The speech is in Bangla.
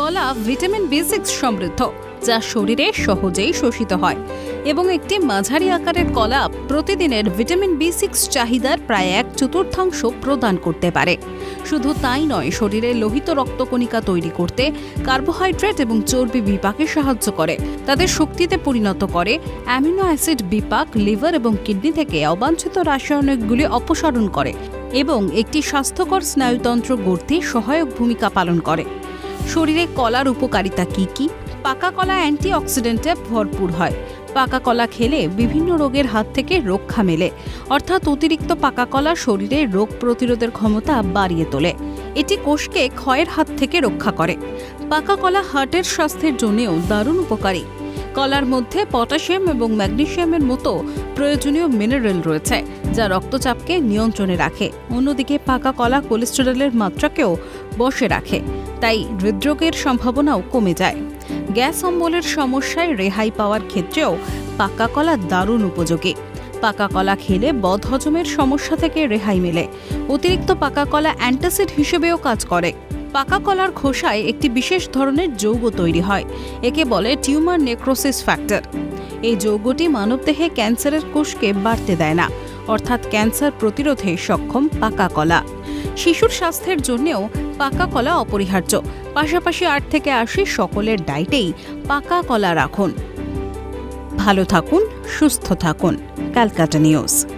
কলা ভিটামিন বি সিক্স সমৃদ্ধ, যা শরীরে সহজেই শোষিত হয় এবং একটি মাঝারি আকারের কলা প্রতিদিনের ভিটামিন বি সিক্স চাহিদার প্রায় এক চতুর্থাংশ প্রদান করতে পারে। শুধু তাই নয়, শরীরে লোহিত রক্তকণিকা তৈরি করতে কার্বোহাইড্রেট এবং চর্বি বিপাকে সাহায্য করে। তাদের শক্তিতে পরিণত করে অ্যামিনো অ্যাসিড বিপাক, লিভার এবং কিডনি থেকে অবাঞ্ছিত রাসায়নিকগুলি অপসারণ করে এবং একটি স্বাস্থ্যকর স্নায়ুতন্ত্র গড়তে সহায়ক ভূমিকা পালন করে। শরীরে কলার উপকারিতা কি কি? পাকা কলা অ্যান্টিঅক্সিডেন্টে ভরপুর হয়। পাকা কলা খেলে বিভিন্ন রোগের হাত থেকে রক্ষা মেলে। অর্থাৎ অতিরিক্ত পাকা কলা শরীরে রোগ প্রতিরোধের ক্ষমতা বাড়িয়ে তোলে। এটি কোষকে ক্ষয়ের হাত থেকে রক্ষা করে। পাকা কলা হার্টের স্বাস্থ্যের জন্যেও দারুণ উপকারী। কলার মধ্যে পটাশিয়াম এবং ম্যাগনেসিয়ামের মতো প্রয়োজনীয় মিনারেল রয়েছে, যা রক্তচাপকে নিয়ন্ত্রণে রাখে। অন্যদিকে পাকা কলা কোলেস্টেরলের মাত্রাকেও বসে রাখে, তাই হৃদরোগের সম্ভাবনাও কমে যায়। গ্যাস অম্বলের সমস্যায় রেহাই পাওয়ার ক্ষেত্রেও পাকা কলা দারুণ উপযোগী। পাকা কলা খেলে বদহজমের সমস্যা থেকে রেহাই মেলে। অতিরিক্ত পাকা কলা অ্যান্টাসিড হিসেবেও কাজ করে। পাকা কলার খোসায় একটি বিশেষ ধরনের যৌগ তৈরি হয়। একে বলে টিউমার নেক্রোসিস ফ্যাক্টর। এই যৌগটি মানবদেহে ক্যান্সারের কোষকে বাড়তে দেয় না, অর্থাৎ ক্যান্সার প্রতিরোধে সক্ষম পাকা কলা। শিশুর স্বাস্থ্যের জন্যেও পাকা কলা অপরিহার্য। পাশাপাশি আট থেকে আশি সকলের ডায়েটেই পাকা কলা রাখুন। ভালো থাকুন, সুস্থ থাকুন। ক্যালকাটা নিউজ।